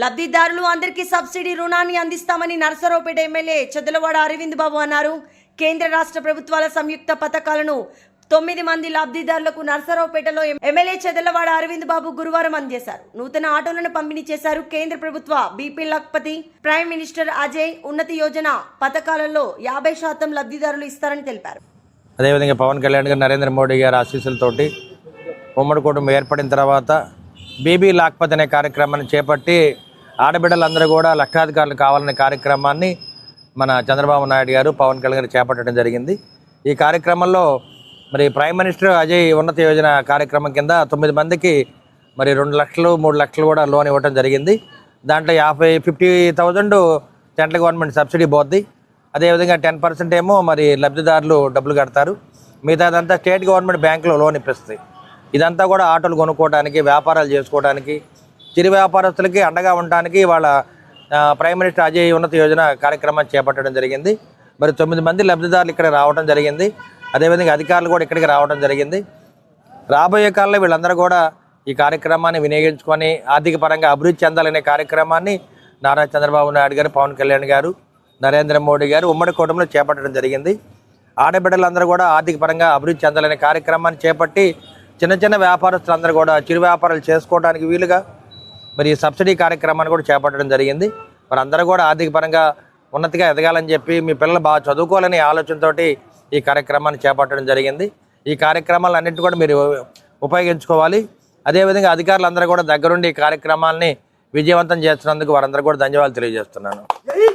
లబ్ధిదారులు అందరికీ సబ్సిడీ రుణాన్ని అందిస్తామని నరసరావుపేట ఎమ్మెల్యే చెదలవాడ అరవింద్ బాబు అన్నారు. కేంద్ర రాష్ట్ర ప్రభుత్వాల సంయుక్త పథకాలను తొమ్మిది మంది లబ్ధిదారులకు నరసరావుపేటలో ఎం- ఎమ్మెల్యే చెదలవాడ అరవింద్ బాబు గురువారం అందజేశారు. నూతన ఆటోలను పంపిణీ చేశారు కేంద్ర ప్రభుత్వ BP Lakhpati prime minister Ajay. Unnati Yojana పథకాలలో యాభై శాతం లబ్ధిదారులు ఇస్తారని తెలిపారు. అదేవిధంగా పవన్ కళ్యాణ్ గారు నరేంద్ర మోడీ గారి ఆశీస్సులతోటి ఉమ్మడి కుటుంబం ఏర్పడిన తర్వాత బీబీ లాక్పత్ అనే కార్యక్రమాన్ని చేపట్టి ఆడబిడ్డలందరూ కూడా లక్షాధికారులు కావాలనే కార్యక్రమాన్ని మన చంద్రబాబు నాయుడు గారు పవన్ కళ్యాణ్ గారు చేపట్టడం జరిగింది. ఈ కార్యక్రమంలో మరి ప్రైమ్ మినిస్టర్ అజయ్ ఉన్నత యోజన కార్యక్రమం కింద తొమ్మిది మందికి మరి రెండు లక్షలు మూడు లక్షలు కూడా లోన్ ఇవ్వడం జరిగింది. దాంట్లో యాభై fifty thousand central government subsidy పోద్ది. అదేవిధంగా టెన్ పర్సెంట్ ఏమో మరి లబ్ధిదారులు డబ్బులు కడతారు. మిగతాదంతా స్టేట్ గవర్నమెంట్ బ్యాంకులో లోన్ ఇప్పిస్తుంది. ఇదంతా కూడా ఆటోలు కొనుక్కోవడానికి వ్యాపారాలు చేసుకోవడానికి చిరు వ్యాపారస్తులకి అండగా ఉండడానికి వాళ్ళ ప్రైమ్ మినిస్టర్ అజయ్ ఉన్నత యోజన కార్యక్రమాన్ని చేపట్టడం జరిగింది. మరి తొమ్మిది మంది లబ్ధిదారులు ఇక్కడ రావడం జరిగింది. అదేవిధంగా అధికారులు కూడా ఇక్కడికి రావడం జరిగింది. రాబోయే కాలంలో వీళ్ళందరూ కూడా ఈ కార్యక్రమాన్ని వినియోగించుకొని ఆర్థిక పరంగా అభివృద్ధి చెందాలనే కార్యక్రమాన్ని నారా చంద్రబాబు నాయుడు గారు పవన్ కళ్యాణ్ గారు నరేంద్ర మోడీ గారు ఉమ్మడి కూటమిలో చేపట్టడం జరిగింది. ఆడబిడ్డలందరూ కూడా ఆర్థిక పరంగా అభివృద్ధి చెందాలనే కార్యక్రమాన్ని చేపట్టి చిన్న చిన్న వ్యాపారస్తులందరూ కూడా చిరు వ్యాపారాలు చేసుకోవడానికి వీలుగా మరి ఈ సబ్సిడీ కార్యక్రమాన్ని కూడా చేపట్టడం జరిగింది. మరి అందరూ కూడా ఆర్థిక పరంగా ఉన్నతిగా ఎదగాలని చెప్పి మీ పిల్లలు బాగా చదువుకోవాలనే ఆలోచనతోటి ఈ కార్యక్రమాన్ని చేపట్టడం జరిగింది. ఈ కార్యక్రమాలు అన్నింటి కూడా మీరు ఉపయోగించుకోవాలి. అదేవిధంగా అధికారులందరూ కూడా దగ్గరుండి ఈ కార్యక్రమాల్ని విజయవంతం చేస్తున్నందుకు వారందరూ కూడా ధన్యవాదాలు తెలియజేస్తున్నాను.